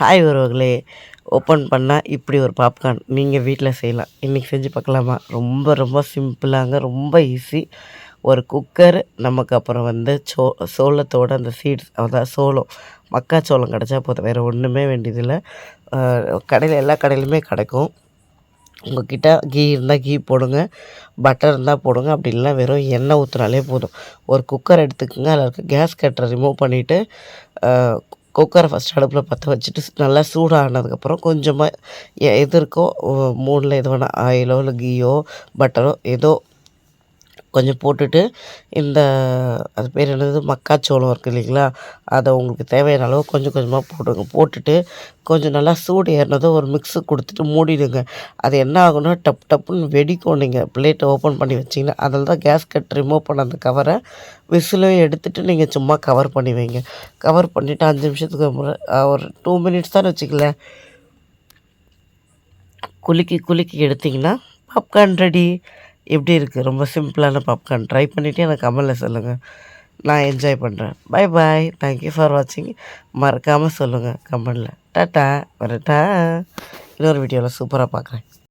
Hi உறவுகளே. Open பண்ணால் இப்படி ஒரு பாப்கார்ன் நீங்கள் வீட்டில் செய்யலாம். இன்றைக்கி செஞ்சு பார்க்கலாமா? ரொம்ப ரொம்ப சிம்பிளாங்க ரொம்ப ஈஸி ஒரு குக்கர் நமக்கு அப்புறம் வந்து சோ சோளத்தோட அந்த சீட்ஸ் அதான் சோளம். மக்காச்சோளம் கிடச்சா போதும். வேறு ஒன்றுமே வேண்டியதில்லை. கடையில் எல்லா கடையிலுமே கிடைக்கும். உங்கள்கிட்ட கீ இருந்தால் கீ போடுங்க. பட்டர் இருந்தால் போடுங்க. அப்படி இல்லைனா வெறும் எண்ணெய் ஊற்றினாலே போதும். ஒரு குக்கர் எடுத்துக்கோங்க. அதில் இருக்க கேஸ் கட்டரை ரிமூவ் பண்ணிவிட்டு குக்கரை ஃபஸ்ட் அடுப்பில் பற்ற வச்சுட்டு நல்லா சூடானதுக்கப்புறம் கொஞ்சமாக எ- எது இருக்கோ மூணில் எது வேணால் ஆயிலோ இல்லை கீயோ பட்டரோ ஏதோ கொஞ்சம் போட்டுட்டு இந்த அது பேர் என்னது மக்காச்சோளம் இருக்குது இல்லைங்களா? அதை உங்களுக்கு தேவையான அளவு கொஞ்சம் கொஞ்சமாக போடுங்க போட்டுட்டு கொஞ்சம் நல்லா சூடு ஏறினதும் ஒரு மிக்ஸு கொடுத்துட்டு மூடிடுங்க. அது என்ன ஆகும்னா டப் டப்புன்னு வெடிக்கும் நீங்கள் பிளேட்டை ஓப்பன் பண்ணி வச்சிங்கன்னா அதில் தான் கேஸ் கட் ரிமூவ் பண்ண அந்த கவரை விசிலையும் எடுத்துகிட்டு நீங்கள் சும்மா கவர் பண்ணி வைங்க. கவர் பண்ணிவிட்டு அஞ்சு நிமிஷத்துக்கு முறை ஒரு டூ மினிட்ஸ் தான் வச்சுக்கலேன் குலுக்கி குலுக்கி எடுத்திங்கன்னா பாப்கார்ன் ரெடி எப்படி இருக்குது ரொம்ப சிம்பிளான பாப்கார்ன். ட்ரை பண்ணிவிட்டு எனக்கு கமெண்டில் சொல்லுங்கள் நான் என்ஜாய் பண்ணுறேன் பை பாய் தேங்க்யூ ஃபார் வாட்சிங் மறக்காமல் சொல்லுங்கள் கமெண்டில். டாட்டா. வரட்டா. இன்னொரு வீடியோவில் சூப்பராக பார்க்குறேன்